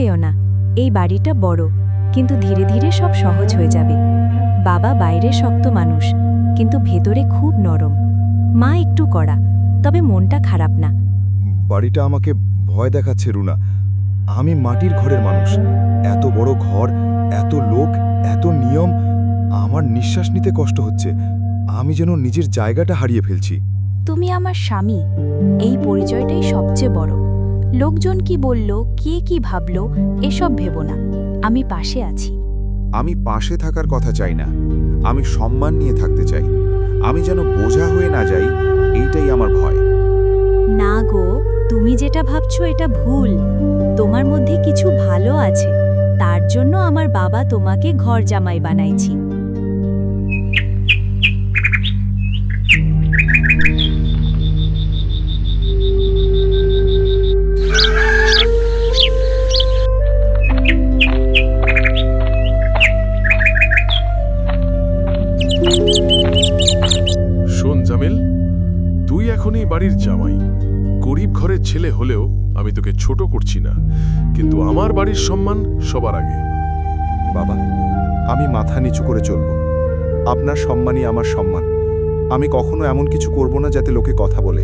পেও না। এই বাড়িটা বড় কিন্তু ধীরে ধীরে সব সহজ হয়ে যাবে। বাবা বাইরে শক্ত মানুষ কিন্তু ভেতরে খুব নরম। মা একটু কড়া তবে মনটা খারাপ না। বাড়িটা আমাকে ভয় দেখাচ্ছে রুনা। আমি মাটির ঘরের মানুষ। এত বড় ঘর এত লোক এত নিয়ম আমার নিঃশ্বাস নিতে কষ্ট হচ্ছে। আমি যেন নিজের জায়গাটা হারিয়ে ফেলছি। তুমি আমার স্বামী। এই পরিচয়টাই সবচেয়ে বড়। লোকজন কি বলল কে কি ভাবল এসব ভেবো না। আমি পাশে আছি। আমি পাশে থাকার কথা চাই না। আমি সম্মান নিয়ে থাকতে চাই। আমি যেন বোঝা হয়ে না যাই এইটাই আমার ভয়। না গো তুমি যেটা ভাবছ এটা ভুল। তোমার মধ্যে কিছু ভালো আছে। তার জন্য আমার বাবা তোমাকে ঘর জামাই বানাইছি। বাড়ির জামাই। গরিব ঘরের ছেলে হলেও আমি তোকে ছোট করছি না কিন্তু আমার বাড়ির সম্মান সবার আগে। বাবা আমি মাথা নিচু করে চলব। আপনার সম্মানই আমার সম্মান। আমি কখনো এমন কিছু করব না যাতে লোকে কথা বলে।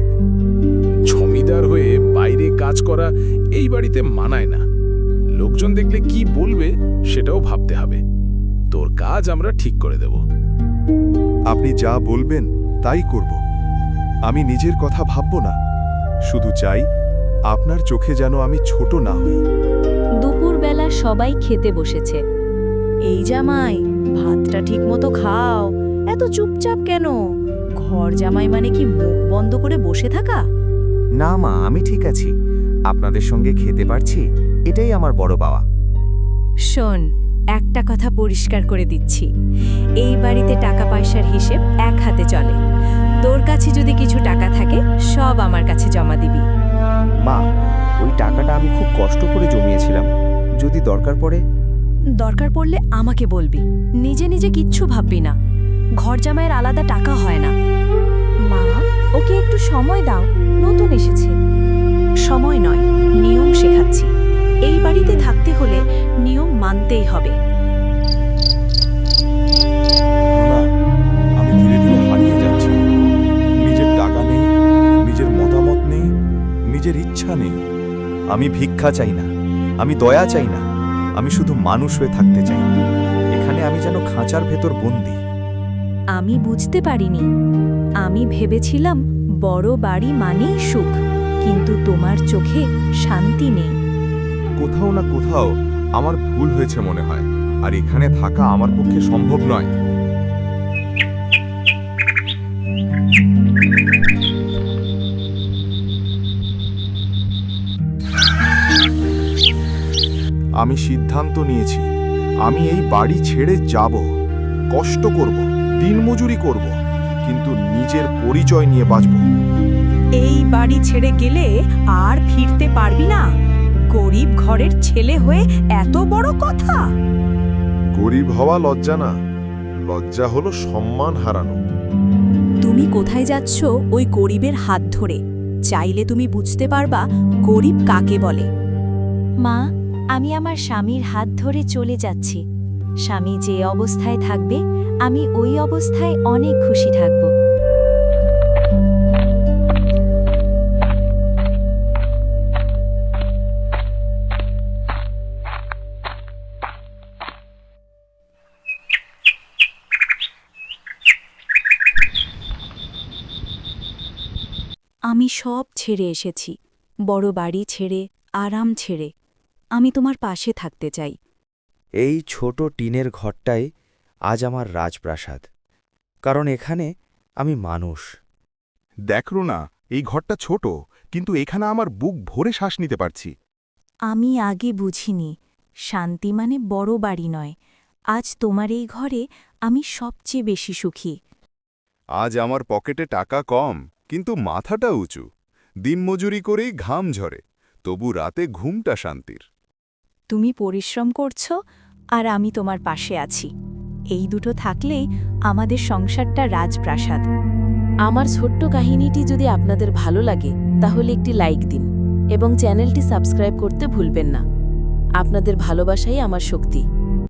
জমিদার হয়ে বাইরে কাজ করা এই বাড়িতে মানায় না। লোকজন দেখলে কি বলবে সেটাও ভাবতে হবে। তোর কাজ আমরা ঠিক করে দেব। আপনি যা বলবেন তাই করব। আমি নিজের কথা ভাবব না। শুধু চাই আপনার চোখে যেন আমি ছোট না হই। দুপুরবেলা সবাই খেতে বসেছে। এই জামাই ভাতটা ঠিকমতো খাও। এত চুপচাপ কেন? ঘর জামাই মানে কি মুখ বন্ধ করে বসে থাকা? না মা আমি ঠিক আছি। আপনাদের সঙ্গে খেতে পারছি এটাই আমার বড় পাওয়া শোন একটা কথা পরিষ্কার করে দিচ্ছি। এই বাড়িতে টাকা পয়সার হিসেব এক হাতে চলে। তোর কাছে যদি কিছু টাকা থাকে সব আমার কাছে জমা দিবি। মা ওই টাকাটা আমি খুব কষ্ট করে জমিয়েছিলাম। যদি দরকার পড়ে? দরকার পড়লে আমাকে বলবি। নিজে নিজে কিচ্ছু ভাববি না। ঘর জামাইয়ের আলাদা টাকা হয় না। মা ওকে একটু সময় দাও। নতুন এসেছে। সময় নয় নিয়ম শেখাচ্ছি। এই বাড়িতে থাকতে হলে নিয়ম মানতেই হবে। ইচ্ছা নেই। আমি ভিক্ষা চাই না আমি দয়া চাই না আমি শুধু মানুষ হয়ে থাকতে চাই। এখানে আমি যেন খাঁচার ভেতর বন্দি। আমি বুঝতে পারিনি। আমি ভেবেছিলাম বড় বাড়ি মানেই সুখ কিন্তু তোমার চোখে শান্তি নেই। কোথাও না কোথাও আমার ভুল হয়েছে মনে হয় আর এখানে থাকা আমার পক্ষে সম্ভব নয়। আমি সিদ্ধান্ত নিয়েছি। আমি এই বাড়ি ছেড়ে যাব। কষ্ট করব দিনমজুরি করব কিন্তু নিজের পরিচয় নিয়ে বাঁচব। এই বাড়ি ছেড়ে গেলে আর ফিরতে পারবি না। গরিব ঘরের ছেলে হয়ে এত বড় কথা। গরিব হওয়া লজ্জা না। লজ্জা হলো সম্মান হারানো। তুমি কোথায় যাচ্ছ ওই গরিবের হাত ধরে? চাইলে তুমি বুঝতে পারবা গরিব কাকে বলে। মা আমি আমার স্বামীর হাত ধরে চলে যাচ্ছি। স্বামী যে অবস্থায় থাকবে, আমি ওই অবস্থায় অনেক খুশি থাকব। আমি সব ছেড়ে এসেছি। বড় বাড়ি ছেড়ে, আরাম ছেড়ে। আমি তোমার পাশে থাকতে চাই। এই ছোট টিনের ঘরটাই আজ আমার রাজপ্রাসাদ কারণ এখানে আমি মানুষ। দেখ না এই ঘরটা ছোট কিন্তু এখানে আমার বুক ভরে শ্বাস নিতে পারছি। আমি আগে বুঝিনি শান্তি মানে বড় বাড়ি নয়। আজ তোমার এই ঘরে আমি সবচেয়ে বেশি সুখী। আজ আমার পকেটে টাকা কম কিন্তু মাথাটা উঁচু। দিনমজুরি করেই ঘাম ঝরে তবু রাতে ঘুমটা শান্তির। তুমি পরিশ্রম করছ আর আমি তোমার পাশে আছি। এই দুটো থাকলেই আমাদের সংসারটা রাজপ্রাসাদ। আমার ছোট্ট কাহিনীটি যদি আপনাদের ভালো লাগে, তাহলে একটি লাইক দিন এবং চ্যানেলটি সাবস্ক্রাইব করতে ভুলবেন না। আপনাদের ভালোবাসাই আমার শক্তি।